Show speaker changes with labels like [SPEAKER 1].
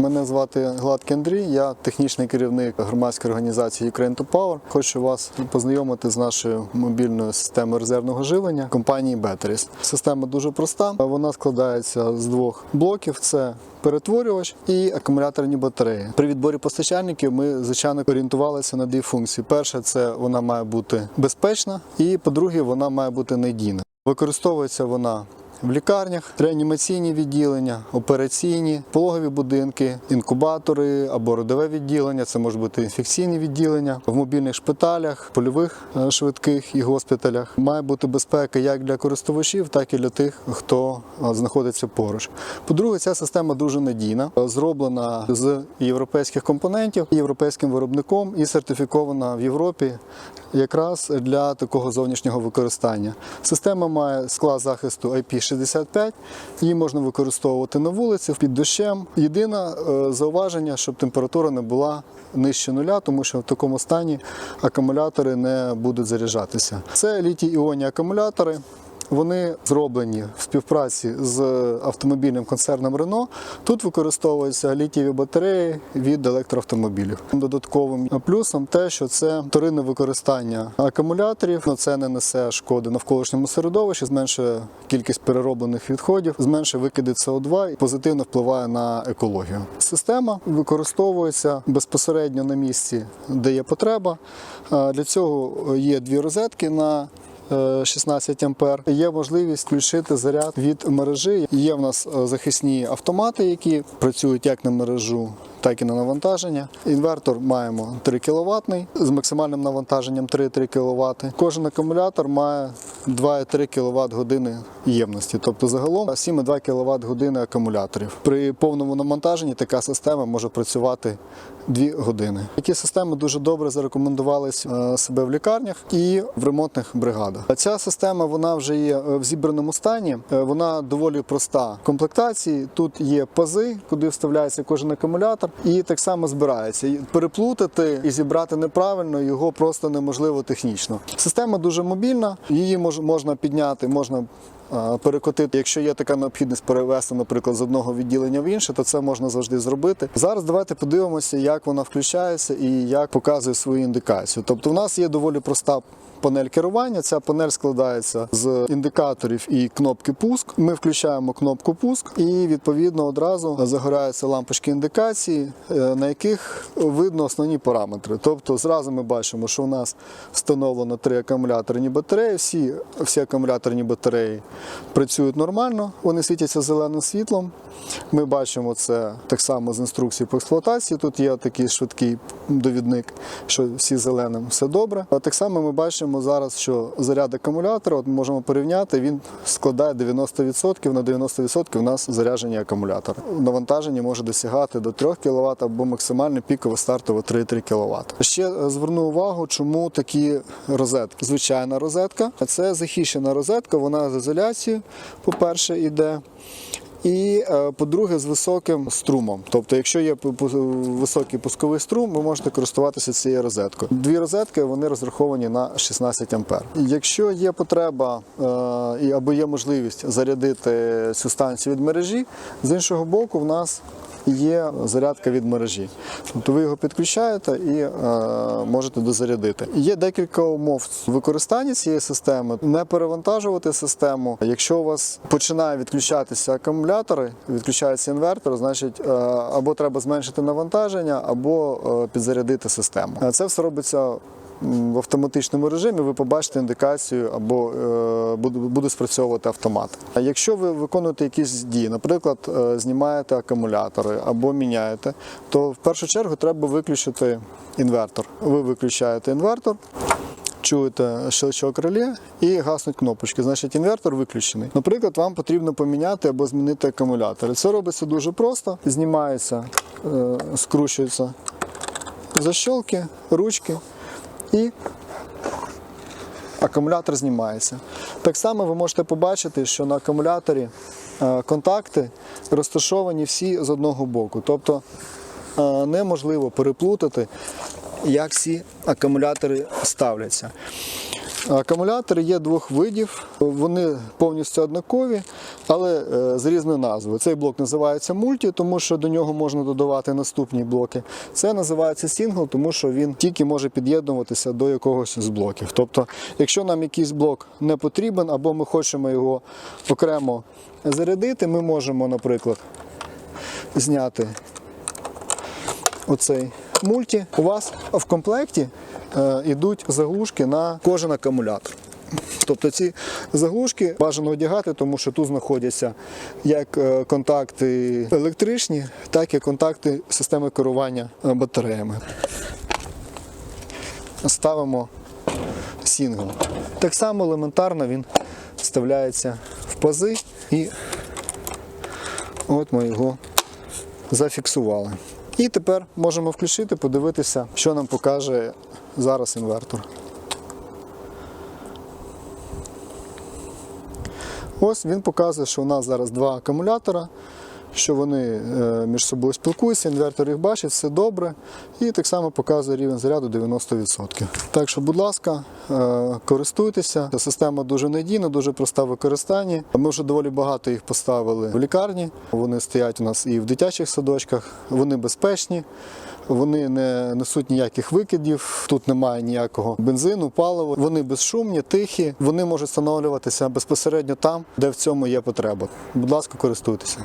[SPEAKER 1] Мене звати Гладкий Андрій, я технічний керівник громадської організації Ukraine to Power. Хочу вас познайомити з нашою мобільною системою резервного живлення компанії Batteries. Система дуже проста. Вона складається з двох блоків: це перетворювач і акумуляторні батареї. При відборі постачальників ми звичайно орієнтувалися на дві функції. Перше, це вона має бути безпечна, і по-друге, вона має бути надійна. Використовується вона в лікарнях, реанімаційні відділення, операційні, пологові будинки, інкубатори або родове відділення. Це може бути інфекційні відділення в мобільних шпиталях, польових е, швидких і госпіталях. Має бути безпека як для користувачів, так і для тих, хто е, знаходиться поруч. По-друге, ця система дуже надійна, е, зроблена з європейських компонентів, європейським виробником і сертифікована в Європі якраз для такого зовнішнього використання. Система має склад захисту IP65, її можна використовувати на вулиці під дощем. Єдине е, зауваження, щоб температура не була нижче нуля, тому що в такому стані акумулятори не будуть заряджатися. Це літій-іонні акумулятори. Вони зроблені в співпраці з автомобільним концерном Renault. Тут використовуються літієві батареї від електроавтомобілів. Додатковим плюсом те, що це вторинне використання акумуляторів, але це не несе шкоди навколишньому середовищі, зменшує кількість перероблених відходів, зменшує викиди СО2 і позитивно впливає на екологію. Система використовується безпосередньо на місці, де є потреба. Для цього є дві розетки на 16 ампер. Є можливість включити заряд від мережі. Є в нас е, захисні автомати, які працюють як на мережу, так і на навантаження. Інвертор маємо 3 кВт з максимальним навантаженням 3,3 кВт. Кожен акумулятор має 2,3 кВт години ємності, тобто загалом 7,2 кВт години акумуляторів. При повному навантаженні така система може працювати 2 години. Такі системи дуже добре зарекомендувались е, себе в лікарнях і в ремонтних бригадах. Ця система вона вже є е, в зібраному стані. Е, Вона доволі проста в комплектації. Тут є пази, куди вставляється кожен акумулятор, і так само збирається. Переплутати і зібрати неправильно його просто неможливо технічно. Система дуже мобільна, її мож- можна підняти, можна перекотити. Якщо є така необхідність перевести, наприклад, з одного відділення в інше, то це можна завжди зробити. Зараз давайте подивимося, як вона включається і як показує свою індикацію. Тобто, в нас є доволі проста. Панель керування. Ця панель складається з індикаторів і кнопки пуск. Ми включаємо кнопку пуск, і відповідно одразу загоряються лампочки індикації, е, на яких видно основні параметри. Тобто, зразу ми бачимо, що у нас встановлено три акумуляторні батареї. Всі, всі акумуляторні батареї працюють нормально, вони світяться зеленим світлом. Ми бачимо це так само з інструкції по експлуатації. Тут є такий швидкий довідник, що всі зеленим все добре. А так само ми бачимо зараз, що заряд акумулятора, от ми можемо порівняти, він складає 90%. На 90% у нас заряджені акумулятори. Навантаження може досягати до 3 кВт або максимально піково стартово 3,3 кВт. Ще е, зверну увагу, чому такі розетки. Звичайна розетка, а це захищена розетка, вона з ізоляцією, по-перше, іде. І е, по-друге, з високим струмом. Тобто, якщо є високий пусковий струм, ви можете користуватися цією розеткою. Дві розетки вони розраховані на 16 ампер. Якщо є потреба е, або є можливість зарядити цю станцію від мережі, з іншого боку, в нас є зарядка від мережі. Тобто ви його підключаєте і е, можете дозарядити. Є декілька умов використання цієї системи. Не перевантажувати систему. Якщо у вас починає відключатися акумулятори, відключається інвертор, значить е, або треба зменшити навантаження, або е, підзарядити систему. Е, Це все робиться в автоматичному режимі ви побачите індикацію або е, буде, спрацьовувати автомат. А якщо ви виконуєте якісь дії, наприклад, е, знімаєте акумулятори або міняєте, то в першу чергу треба виключити інвертор. Ви виключаєте інвертор. Чуєте щелчок реле і гаснуть кнопочки. Значить, інвертор виключений. Наприклад, вам потрібно поміняти або змінити акумулятор. Це робиться дуже просто. Знімаються, е, скручуються защолки, ручки і акумулятор знімається. Так само ви можете побачити, що на акумуляторі е, контакти розташовані всі з одного боку. Тобто е, неможливо переплутати, як всі акумулятори ставляться. Акумулятори є двох видів, вони повністю однакові, але е, з різною назвою. Цей блок називається мульті, тому що до нього можна додавати наступні блоки. Це називається сінгл, тому що він тільки може під'єднуватися до якогось з блоків. Тобто, якщо нам якийсь блок не потрібен, або ми хочемо його окремо зарядити, ми можемо, наприклад, зняти оцей мульті. У вас в комплекті е, йдуть заглушки на кожен акумулятор. Тобто ці заглушки бажано одягати, тому що тут знаходяться як е, контакти електричні, так і контакти системи керування е, батареями. Ставимо сінгл. Так само елементарно він вставляється в пази і от ми його зафіксували. І тепер можемо включити, подивитися, що нам покаже зараз інвертор. Ось він показує, що у нас зараз два акумулятора, що вони е, між собою спілкуються, інвертор їх бачить, все добре. І так само показує рівень заряду 90%. Так що, будь ласка, е, користуйтеся. Система дуже надійна, дуже проста в використанні. Ми вже доволі багато їх поставили в лікарні. Вони стоять у нас і в дитячих садочках, вони безпечні. Вони не несуть ніяких викидів, тут немає ніякого бензину, палива. Вони безшумні, тихі. Вони можуть встановлюватися безпосередньо там, де в цьому є потреба. Будь ласка, користуйтеся.